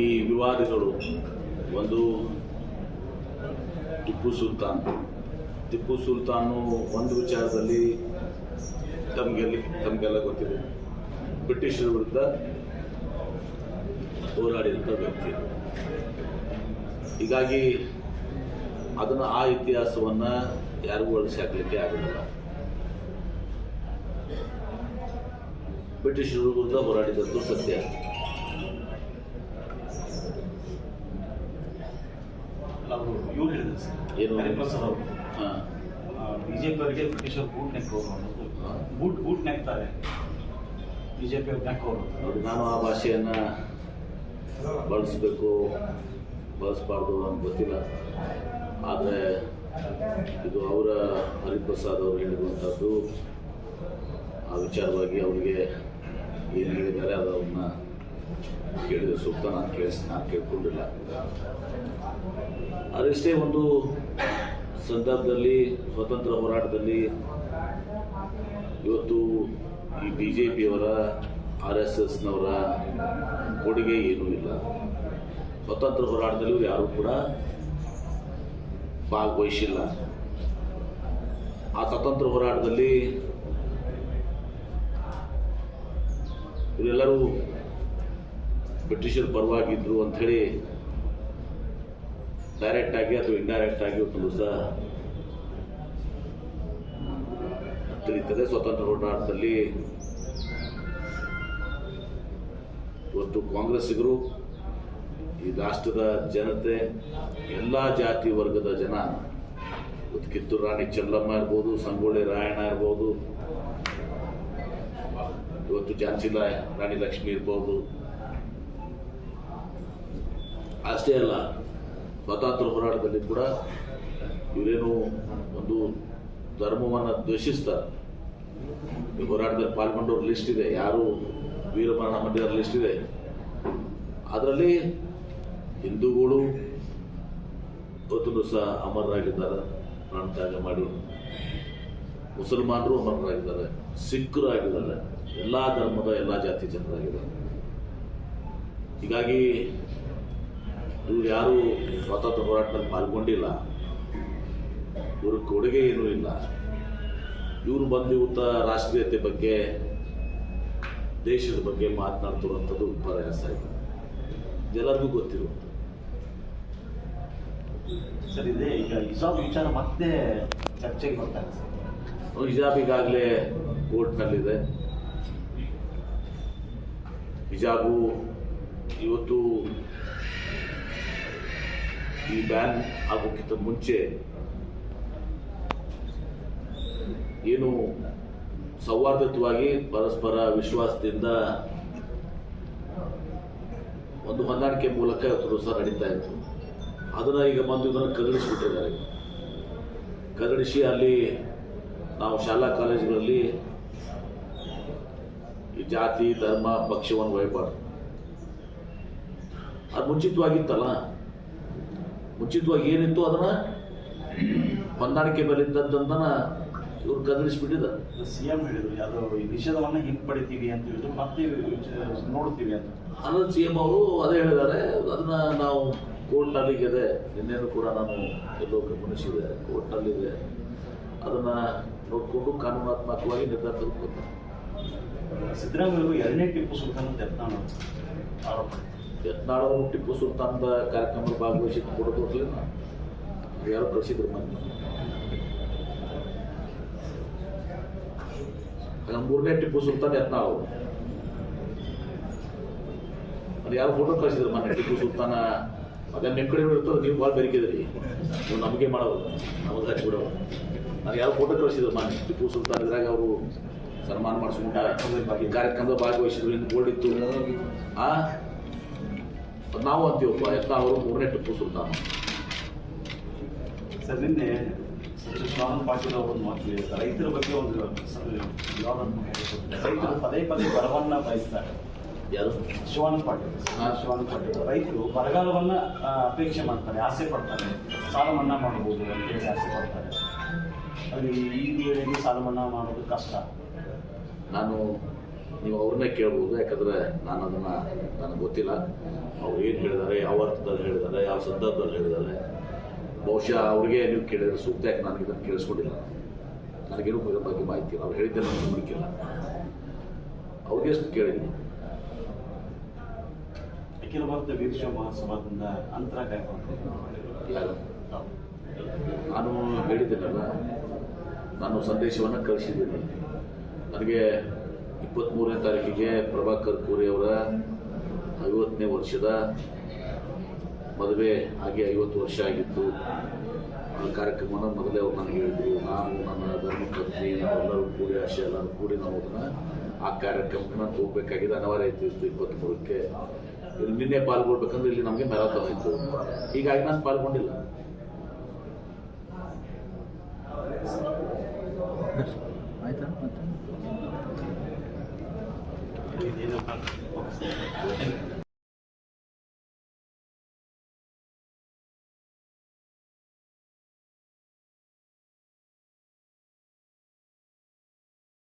ಈ ವಿವಾದಗಳು, ಒಂದು ಟಿಪ್ಪು ಸುಲ್ತಾನ್. ಟಿಪ್ಪು ಸುಲ್ತಾನು ಒಂದು ವಿಚಾರದಲ್ಲಿ ತಮಗೆಲ್ಲಿ, ತಮಗೆಲ್ಲ ಗೊತ್ತಿದೆ. ಬ್ರಿಟಿಷರ ವಿರುದ್ಧ ಹೋರಾಡಿದಂಥ ವ್ಯಕ್ತಿ. ಹೀಗಾಗಿ ಅದನ್ನು ಆ ಇತಿಹಾಸವನ್ನು ಯಾರಿಗೂ ಹಾಕಲಿಕ್ಕೆ ಆಗಲಿಲ್ಲ ಬ್ರಿಟಿಷರ ವಿರುದ್ಧ ಹೋರಾಡಿದಂಥ ಸತ್ಯ ಅವರು ಇವ್ರು ಹೇಳಿದ್ರು ಸರ್ ಏನು? ಹರಿಪ್ರಸಾದ್ ಅವರು. ಹಾಂ. ಬಿಜೆಪಿ ಅವರಿಗೆ ಬ್ರಿಟಿಷರು ಬೂಟ್ ನೆಕ್ಕವರು ಅನ್ನೋದು ಬೂಟ್ ಬೂಟ್ ನೆಕ್ತಾರೆ ಬಿಜೆಪಿ ಅವ್ರು ನೆಕ್ಕವರು ನೋಡಿ ನಾನು ಆ ಭಾಷೆಯನ್ನು ಬಳಸಬೇಕು ಬಳಸಬಾರ್ದು ಅಂತ ಗೊತ್ತಿಲ್ಲ. ಆದರೆ ಇದು ಅವರ ಹರಿಪ್ರಸಾದ್ ಅವರು ಹೇಳಿರುವಂಥದ್ದು ಆ ವಿಚಾರವಾಗಿ ಅವರಿಗೆ ಕೇಳಿದ ಸೂಕ್ತ ನಾನು ಕೇಳಿಸ್ ನಾನು ಕೇಳ್ಕೊಂಡಿಲ್ಲ. ಅದಷ್ಟೇ ಒಂದು ಸಂದರ್ಭದಲ್ಲಿ, ಸ್ವತಂತ್ರ ಹೋರಾಟದಲ್ಲಿ ಇವತ್ತು ಈ ಬಿ ಜೆ ಪಿಯವರ ಆರ್ ಎಸ್ ಎಸ್ನವರ ಕೊಡುಗೆ ಏನೂ ಇಲ್ಲ. ಸ್ವತಂತ್ರ ಹೋರಾಟದಲ್ಲಿ ಯಾರು ಯಾರೂ ಕೂಡ ಭಾಗವಹಿಸಿಲ್ಲ. ಆ ಸ್ವತಂತ್ರ ಹೋರಾಟದಲ್ಲಿ ಇವರೆಲ್ಲರೂ ಬ್ರಿಟಿಷರ ಪರವಾಗಿದ್ರು ಅಂಥೇಳಿ ಡೈರೆಕ್ಟ್ ಆಗಿ ಅಥವಾ ಇಂಡೈರೆಕ್ಟ್ ಆಗಿ ಇವತ್ತು ದಿವಸ ತಿಳಿತದೆ ಸ್ವತಂತ್ರ ಹೋರಾಟದಲ್ಲಿ ಇವತ್ತು ಕಾಂಗ್ರೆಸ್ಸಿಗರು, ಈ ರಾಷ್ಟ್ರದ ಜನತೆ, ಎಲ್ಲ ಜಾತಿ ವರ್ಗದ ಜನ, ಇವತ್ತು ಕಿತ್ತೂರು ರಾಣಿ ಚೆಲ್ಲಮ್ಮ ಇರ್ಬೋದು, ಸಂಗೊಳ್ಳಿ ರಾಯಣ್ಣ ಇರ್ಬೋದು, ಇವತ್ತು ಝಾನ್ಸಿ ರಾಣಿ ಲಕ್ಷ್ಮಿ ಇರ್ಬೋದು ಅಷ್ಟೇ ಅಲ್ಲ, ಸ್ವಾತಂತ್ರ್ಯ ಹೋರಾಟದಲ್ಲಿ ಕೂಡ ಇವರೇನು ಒಂದು ಧರ್ಮವನ್ನು ದ್ವೇಷಿಸ್ತಾರೆ. ಈ ಹೋರಾಟದಲ್ಲಿ ಪಾಲ್ಗೊಂಡವ್ರ ಲಿಸ್ಟ್ ಇದೆ, ಯಾರು ವೀರಮರಣ ಹೊಂದಿದ ಲಿಸ್ಟ್ ಇದೆ. ಅದರಲ್ಲಿ ಹಿಂದೂಗಳು ಇವತ್ತು ಸಹ ಅಮರರಾಗಿದ್ದಾರೆ ಪ್ರಾಣತ್ಯಾಗ ಮಾಡಿ. ಮುಸಲ್ಮಾನರು ಅಮರರಾಗಿದ್ದಾರೆ, ಸಿಖ್ರು ಆಗಿದ್ದಾರೆ. ಎಲ್ಲ ಧರ್ಮದ ಎಲ್ಲ ಜಾತಿ ಜನರಾಗಿದ್ದಾರೆ. ಹೀಗಾಗಿ ಇವ್ರು ಯಾರು ಸ್ವಾತಂತ್ರ್ಯ ಹೋರಾಟದಲ್ಲಿ ಪಾಲ್ಗೊಂಡಿಲ್ಲ. ಇವ್ರ ಕೊಡುಗೆ ಏನೂ ಇಲ್ಲ. ಇವರು ಬಂದು ಇವತ್ತ ರಾಷ್ಟ್ರೀಯತೆ ಬಗ್ಗೆ ದೇಶದ ಬಗ್ಗೆ ಮಾತನಾಡ್ತಿರುವಂಥದ್ದು ಪ್ರಯಾಸ ಇದೆ. ಎಲ್ಲರಿಗೂ ಗೊತ್ತಿರುವಂಥದ್ದು. ಸರ್ ಇದೆ ಈಗ ಹಿಜಾಬ್ ವಿಚಾರ ಮತ್ತೆ ಚರ್ಚೆಗೆ ಬರ್ತಾ ಇದೆ ಸರ್. ಹಿಜಾಬ್ ಈಗಾಗಲೇ ಕೋರ್ಟ್ನಲ್ಲಿದೆ. ಹಿಜಾಬು ಇವತ್ತು ಈ ಬ್ಯಾನ್ ಆಗೋಕ್ಕಿಂತ ಮುಂಚೆ ಏನು ಸೌಹಾರ್ದಯುತವಾಗಿ ಪರಸ್ಪರ ವಿಶ್ವಾಸದಿಂದ ಒಂದು ಹೊಂದಾಣಿಕೆ ಮೂಲಕ ಸಹ ನಡೀತಾ ಇತ್ತು. ಅದನ್ನು ಈಗ ಬಂದು ಇದನ್ನು ಕದಲಿಸಿಬಿಟ್ಟಿದ್ದಾರೆ ಕದಡಿಸಿ ಅಲ್ಲಿ ನಾವು ಶಾಲಾ ಕಾಲೇಜುಗಳಲ್ಲಿ ಈ ಜಾತಿ, ಧರ್ಮ, ಪಕ್ಷವನ್ನು ಒಯ್ಯಬಾರ್ದು ಅದು ಮುಂಚಿತವಾಗಿತ್ತಲ್ಲ. ಮುಂಚಿತವಾಗಿ ಏನಿತ್ತು ಅದನ್ನ ಹೊಂದಾಣಿಕೆ ಮೇಲೆ ಇದ್ದದ್ದನ್ನ ಇವ್ರು ಕದಲಿಸ್ಬಿಟ್ಟಿದ್ದಾರೆ ಸಿ ಎಂ ಹೇಳಿದ್ರು ಯಾವುದು ಈ ನಿಷೇಧವನ್ನ ಹಿಂಪಡಿತೀವಿ ಅಂತ ಹೇಳಿದ್ರು ಮತ್ತೆ ನೋಡ್ತೀವಿ ಅಂತ. ಅದ್ರ ಸಿ ಎಂ ಅವರು ಅದೇ ಹೇಳಿದ್ದಾರೆ ಅದನ್ನ ನಾವು ಕೋರ್ಟ್ನಲ್ಲಿ ಇದೆ ಇನ್ನೇನು ಕೂಡ ನಾನು ಎಲ್ಲೋ ಗಮನಿಸಿದೆ ಕೋರ್ಟ್ನಲ್ಲಿದೆ. ಅದನ್ನ ನೋಡ್ಕೊಂಡು ಕಾನೂನಾತ್ಮಕವಾಗಿ ನಿರ್ಧಾರ ತೆಗೆದುಕೊಳ್ತಾರೆ. ಸಿದ್ದರಾಮಯ್ಯ ಎರಡನೇ ಟಿಪ್ಪು ಸುಲ್ತಾನ್ ಅಂತ ಯತ್ನಾಳ್ ಆರೋಪ. ಅವರು ಟಿಪ್ಪು ಸುಲ್ತಾನದ ಕಾರ್ಯಕ್ರಮ ಭಾಗವಹಿಸಿ ಕೂಡ ತೋರಿಸಲಿಲ್ಲ. ಯಾರು ಕಳಿಸಿದ್ರು ಮನೆ ಮೂರನೇ ಟಿಪ್ಪು ಸುಲ್ತಾನ್ ಯತ್ನಾಳ್ ಅವರು. ಅದು ಯಾರು ಫೋಟೋ ಕಳಿಸಿದ್ರು ಮನೆ ಟಿಪ್ಪು ಸುಲ್ತಾನ. ಅದನ್ನ ನಿಮ್ಮ ಕಡೆ ಇರ್ತದೆ ನೀವು ಭಾಳ ಬೆರಿಕಿದ್ರಿ ನೀವು ನಮಗೆ ಮಾಡೋದು ನಮಗೆ ಹಚ್ಚಿಬಿಡೋದು ನಾನು ಯಾರು ಫೋಟೋ ಕಳಿಸಿದ್ರು ಮನೆ ಟಿಪ್ಪು ಸುಲ್ತಾನ್ ಇದ್ರಾಗ ಅವರು ಸನ್ಮಾನ ಮಾಡಿಸ್ಕೊಂಡ ಕಾರ್ಯಕ್ರಮದ ಭಾಗವಹಿಸಿದ್ರು, ಇನ್ನು ಬೋರ್ಡ್ ಇತ್ತು. ಆ? ನಾವು ಅಂತೀವಪ್ಪ ಎಲ್ಲ ಅವರು ಮೂರನೇ ಟಿಪ್ಪು ಸುಲ್ತಾನ. ಸರ್ ನಿನ್ನೆ ಪಾಟೀಲ್ ಅವರು ಒಂದು ಮಾತು ಹೇಳಿದ್ದಾರೆ. ರೈತರ ಬಗ್ಗೆ ಒಂದು. ರೈತರು ಪದೇ ಪದೇ ಬರವನ್ನ ಬಯಸ್ತಾರೆ. ಯಾರು? ಶಿವಾನಂದ ಪಾಟೀಲ್. ಶಿವಾನಂದ ಪಾಟೀಲ್. ರೈತರು ಬರಗಾಲವನ್ನ ಅಪೇಕ್ಷೆ ಮಾಡ್ತಾರೆ ಆಸೆ ಪಡ್ತಾರೆ. ಸಾಲ ಮನ್ನಾ ಮಾಡಬಹುದು ಅಂತೇಳಿ ಆಸೆ ಪಡ್ತಾರೆ. ಅದು ಈ ವೇಳೆಗೆ ಸಾಲ ಮನ್ನಾ ಮಾಡೋದು ಕಷ್ಟ. ನಾನು ನೀವು ಅವ್ರನ್ನೇ ಕೇಳ್ಬೋದು ಯಾಕಂದರೆ ನಾನು ಅದನ್ನು ನನಗೆ ಗೊತ್ತಿಲ್ಲ. ಅವ್ರು ಏನು ಹೇಳಿದ್ದಾರೆ ಯಾವ ಅರ್ಥದಲ್ಲಿ ಹೇಳಿದ್ದಾರೆ ಯಾವ ಸಂದರ್ಭದಲ್ಲಿ ಹೇಳಿದ್ದಾರೆ ಬಹುಶಃ ಅವ್ರಿಗೆ ನೀವು ಕೇಳಿದ್ರೆ ಸೂಕ್ತ ಯಾಕೆ ನನಗೆ ಇದನ್ನು ಕೇಳಿಸ್ಕೊಂಡಿಲ್ಲ? ನನಗೇನು ಇದ್ರ ಬಗ್ಗೆ ಮಾಹಿತಿ ಇಲ್ಲ. ಅವ್ರು ಹೇಳಿದ್ದೆ ನನಗೆ ಮುಡಿಕಿಲ್ಲ ಅವ್ರಿಗೆ ಎಷ್ಟು ಕೇಳಿದ್ದೀನಿ ಅಖಿಲ ಭಾರತ ವೀರಶೈವ ಮಹಾಸಭಾದಿಂದ ಅಂತರ ಯಾರು ನಾನು ಹೇಳಿದ್ದೇನಲ್ಲ ನಾನು ಸಂದೇಶವನ್ನು ಕಳಿಸಿದ್ದೀನಿ. ನನಗೆ ಇಪ್ಪತ್ತ್ಮೂರನೇ ತಾರೀಕಿಗೆ ಪ್ರಭಾಕರ್ ಕೋರಿ ಅವರ ಐವತ್ತನೇ ವರ್ಷದ ಮದುವೆ ಹಾಗೆ ಐವತ್ತು ವರ್ಷ ಆಗಿತ್ತು. ಆ ಕಾರ್ಯಕ್ರಮನ ಮೊದಲೇ ಅವ್ರು ನನಗೆ ಹೇಳಿದ್ರು. ನಾನು ನನ್ನ ಧರ್ಮಪತ್ನಿ ನಾವೆಲ್ಲರೂ ಕೂಡಿ ಆಶೆ, ಎಲ್ಲರೂ ಕೂಡಿ ನಾವು ಅದನ್ನು ಆ ಕಾರ್ಯಕ್ರಮಕ್ಕೆ ಹೋಗ್ಬೇಕಾಗಿದೆ ಅನಿವಾರ್ಯ ಇತ್ತು ಇಪ್ಪತ್ತ್ಮೂರಕ್ಕೆ ನಿನ್ನೆ ಪಾಲ್ಗೊಳ್ಬೇಕಂದ್ರೆ ಇಲ್ಲಿ ನಮಗೆ ಮ್ಯಾರಾಥಾನ್ ಇತ್ತು. ಹೀಗಾಗಿ ನಾನು ಪಾಲ್ಗೊಂಡಿಲ್ಲ. ಮತ್ತೆ ಇದೇನಪ್ಪ